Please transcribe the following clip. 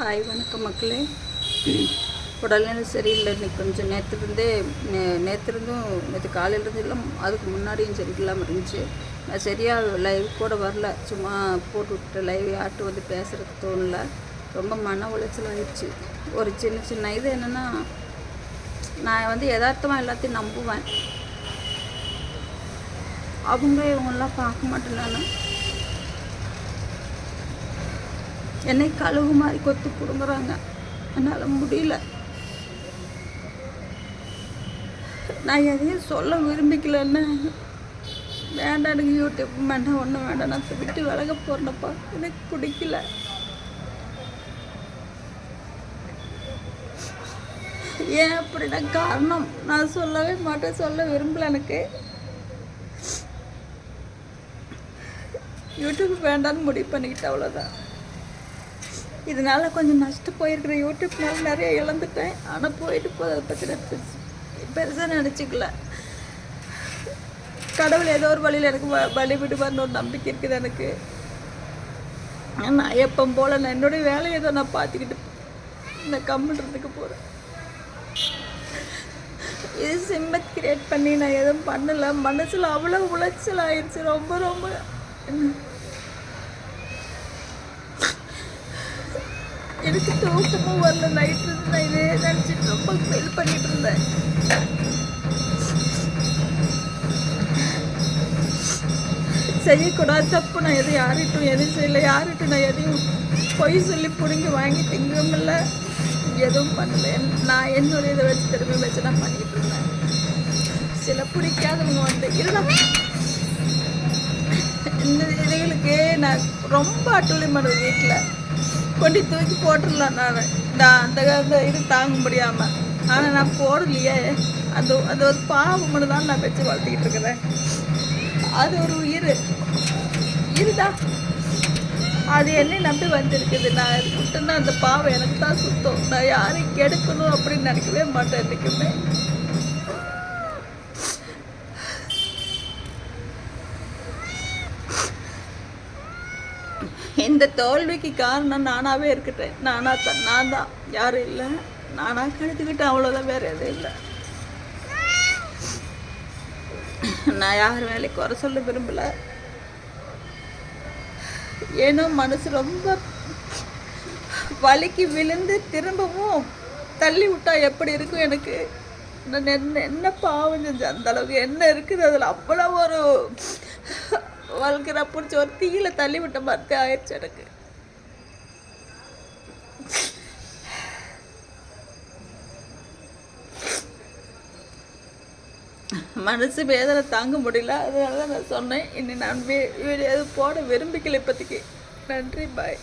Hi வணக்கம் மக்களே. உடல்நிலை சரியில்லை. இன்னைக்கு கொஞ்சம் நேற்றுலேருந்தே நே நேற்றுலேருந்தும் நேற்று காலையிலேருந்து இல்லை அதுக்கு முன்னாடியும் சரி இல்லாமல் இருந்துச்சு. நான் சரியாக லைவ் கூட வரல. சும்மா போட்டு விட்டு லைவ் ஆட்டு வந்து பேசுகிறதுக்கு தோணல. ரொம்ப மன உளைச்சல் ஆயிடுச்சு. ஒரு சின்ன சின்ன இது என்னென்னா நான் வந்து யதார்த்தமாக எல்லாத்தையும் நம்புவேன். அவங்க இவங்கெல்லாம் பார்க்க மாட்டேன் நான். என்னை கழுவு மாதிரி கொத்து கொடுங்குறாங்க. என்னால் முடியல. நான் எதையும் சொல்ல விரும்பிக்கலன்னு வேண்டாம் எனக்கு யூடியூப் வேண்டாம் ஒன்றும் வேண்டாம். நான் விட்டு விலக போகிறேனப்பா எனக்கு பிடிக்கல. ஏன் அப்படின்னா காரணம் நான் சொல்லவே மாட்டேன். சொல்ல விரும்பல எனக்கு. யூடியூப் வேண்டாம்னு முடிவு பண்ணிக்கிட்டேன் அவ்வளோதான் இதனால கொஞ்சம் நஷ்டம் போயிருக்கிற யூடியூப்னால நிறைய இழந்துட்டேன். ஆனால் போயிட்டு போய் அதை பற்றி பெருசு பெருசாக நினச்சிக்கல. கடவுள் ஏதோ ஒரு வழியில் எனக்கு வ- வழி விடுவார்னு ஒரு நம்பிக்கை இருக்குது எனக்கு. நான் எப்போ போல் நான் என்னுடைய வேலையை ஏதோ நான் பார்த்துக்கிட்டு இந்த கம்முன்றதுக்கு போகிறேன் இது சிம்மத் கிரியேட் பண்ணி நான் எதுவும் பண்ணலை. மனசில் அவ்வளோ உளைச்சல் ஆயிடுச்சு ரொம்ப ரொம்ப. எனக்கு தூக்கமும் வரல? நைட் இருந்து நான் இதே நினச்சிட்டு ரொம்ப ஃபீல் பண்ணிட்டு இருந்தேன். செய்யக்கூடாது தப்பு நான் எதுவும் யார்கிட்டும் எதுவும் செய்யலை. யார்கிட்டும் நான் எதையும் பொய் சொல்லி பிடுங்கி வாங்கி திங்கவும் இல்லை. எதுவும் பண்ணல. நான் என்னுடைய இதை வச்சு திரும்பி வச்சு நான் பண்ணிட்டு இருந்தேன். சில பிடிக்காதவங்க வந்து இருந்தா இந்த இதுகளுக்கு நான் ரொம்ப அட்டுழியம் பண்ணுவேன் வீட்டில் கொண்டு தூக்கி போட்டுடலாம் நான். நான் அந்த அந்த இது தாங்க முடியாமல் ஆனால் நான் போடலையே. அந்த அது ஒரு பாவம் மட்டும் தான் நான் வச்சு வளர்த்திக்கிட்டு இருக்கிறேன். அது ஒரு உயிர். இருடா அது என்னை நம்பி வந்திருக்குது. நான் அது விட்டுன்னா அந்த பாவம் எனக்கு தான் சுத்தம். நான் யாரையும் கெடுக்கணும் அப்படின்னு நினைக்கவே மாட்டேன் என்றைக்குமே. இந்த தோல்விக்கு காரணம் நானாகவே இருக்கட்டேன் நானாக தான் நான் தான். யாரும் இல்லை. நானாக கழுத்துக்கிட்டேன் அவ்வளோதான் வேறு எதுவும் இல்லை. நான் யார் வேலைக்கு குறை சொல்ல விரும்பல. ஏன்னா மனசு ரொம்ப வலிக்கு விழுந்து திரும்பவும் தள்ளி விட்டா எப்படி இருக்கும் எனக்கு? நான் என்ன என்ன பாவம் செஞ்சேன்? அந்த அளவுக்கு என்ன இருக்குது? அதில் அவ்வளோ ஒரு வளர்க்குற பிடிச்ச ஒரு தீயில தள்ளி விட்ட மாதிரி ஆயிடுச்சு எனக்கு. மனசு வேதனை தாங்க முடியல. அதனால தான் நான் சொன்னேன் இனி நான் வீடியோ போட விரும்பிக்கல இப்போதைக்கு. நன்றி பாய்